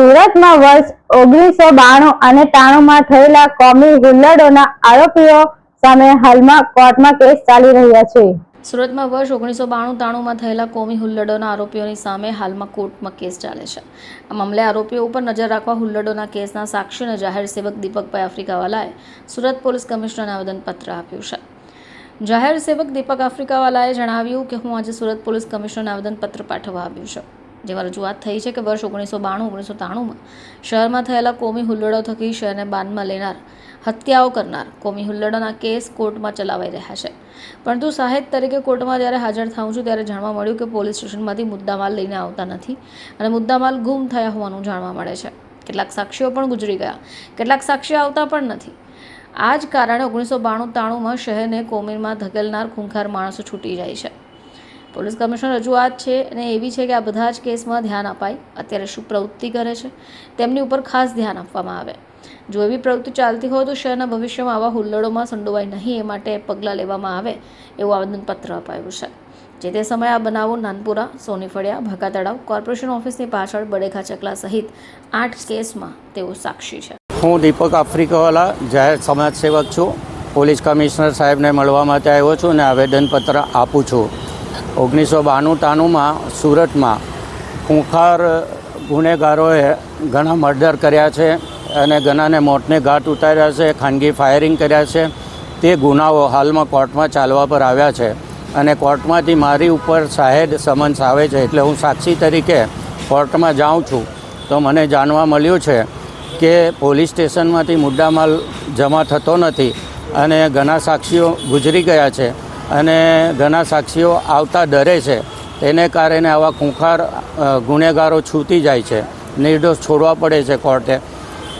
સુરતમાં વર્ષ ઓગણીસો બાણું અને ત્રાણુંમાં થયેલા કોમી હુલ્લડોના આરોપીઓ સામે હાલમાં કોર્ટમાં કેસ ચાલી રહ્યા છે. સુરતમાં વર્ષ ઓગણીસો બાણું ત્રાણુંમાં થયેલા કોમી હુલ્લડોના આરોપીઓની સામે હાલમાં કોર્ટમાં કેસ ચાલે છે. આ મામલે આરોપીઓ ઉપર નજર રાખવા હુલ્લડોના કેસના સાક્ષી અને જાહેર સેવક દીપકભાઈ આફ્રિકાવાલાએ સુરત પોલીસ કમિશનરને આવેદનપત્ર આપ્યું છે. જાહેર સેવક દીપક આફ્રિકાવાલાએ જણાવ્યું કે હું આજે સુરત પોલીસ કમિશનરને આવેદનપત્ર પાઠવવા આવ્યું છું. જેમાં રજૂઆત થઈ છે કે વર્ષ ઓગણીસો બાણું, ઓગણીસો ત્રાણુંમાં શહેરમાં થયેલા કોમી હુલ્લડો થકી શહેરને બાનમાં લેનાર, હત્યાઓ કરનાર કોમી હુલ્લડોના કેસ કોર્ટમાં ચલાવાઈ રહ્યા છે. પરંતુ સાહેબ તરીકે કોર્ટમાં જ્યારે હાજર થાઉં છું ત્યારે જાણવા મળ્યું કે પોલીસ સ્ટેશનમાંથી મુદ્દામાલ લઈને આવતા નથી અને મુદ્દામાલ ગુમ થયા હોવાનું જાણવા મળે છે. કેટલાક સાક્ષીઓ પણ ગુજરી ગયા, કેટલાક સાક્ષીઓ આવતા પણ નથી. આ જ કારણે ઓગણીસો બાણું ત્રાણુંમાં શહેરને કોમીરમાં ધકેલનાર ખૂંખાર માણસો છૂટી જાય છે. પોલીસ કમિશનર રજૂઆત છે અને એવી છે કે આ બધા જ કેસમાં ધ્યાન અપાય. અત્યારે શું પ્રવૃત્તિ કરે છે, તેમની ઉપર ખાસ ધ્યાન આપવામાં આવે. જો એવી પ્રવૃત્તિ ચાલતી હોય તો શહેરના ભવિષ્યમાં આવા હુલ્લડોમાં સંડોવાય નહીં, એ માટે પગલાં લેવામાં આવે એવું આવેદનપત્ર અપાયું છે. જે તે સમયે આ બનાવો નાનપુરા સોની ફળિયા ભાકા તળાવ કોર્પોરેશન ઓફિસની પાછળ, બડેખા ચકલા સહિત આઠ કેસમાં તેઓ સાક્ષી છે. હું દીપક આફ્રિકાવાલા, જાહેર સમાજસેવક છું. પોલીસ કમિશનર સાહેબને મળવા માટે આવ્યો છું અને આવેદનપત્ર આપું છું. ઓગણીસો બાણું તાણુંમાં સુરતમાં ખૂંખાર ગુનેગારોએ ઘણા મર્ડર કર્યા છે અને ઘણાને મોતને ઘાટ ઉતાર્યા છે, ખાનગી ફાયરિંગ કર્યા છે. તે ગુનાઓ હાલમાં કોર્ટમાં ચાલવા પર આવ્યા છે અને કોર્ટમાંથી મારી ઉપર સાહેબ સમન્સ આવે છે. એટલે હું સાક્ષી તરીકે કોર્ટમાં જાઉં છું. તો મને જાણવા મળ્યું છે કે પોલીસ સ્ટેશનમાંથી મુદ્દામાલ જમા થતો નથી અને ઘણા સાક્ષીઓ ગુજરી ગયા છે. અને ઘણા સાક્ષીઓ આવતા ડરે છે. તેને કારણે આવા ખૂંખાર ગુનેગારો છૂટી જાય છે. નિર્દોષ છોડવા પડે છે કોર્ટે.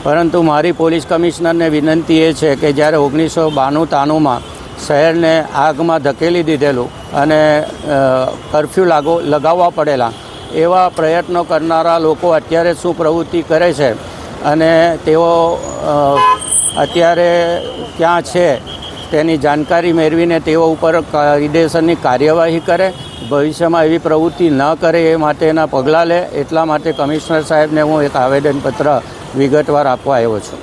પરંતુ મારી પોલીસ કમિશનરને વિનંતી એ છે કે જ્યારે ઓગણીસો બાણું તાણુંમાં શહેરને આગમાં ધકેલી દીધેલું અને કરફ્યુ લાગો, લગાવવા પડેલા, એવા પ્રયત્નો કરનારા લોકો અત્યારે શું પ્રવૃત્તિ કરે છે. અને તેઓ અત્યારે ક્યાં છે? તેની જાણકારી મેળવીને તેઓ ઉપર કાયદેસરની કાર્યવાહી કરે, ભવિષ્યમાં એવી પ્રવૃત્તિ ન કરે એ માટેના પગલાં લે, એટલા માટે કમિશનર સાહેબને હું એક આવેદનપત્ર વિગતવાર આપવા આવ્યો છું.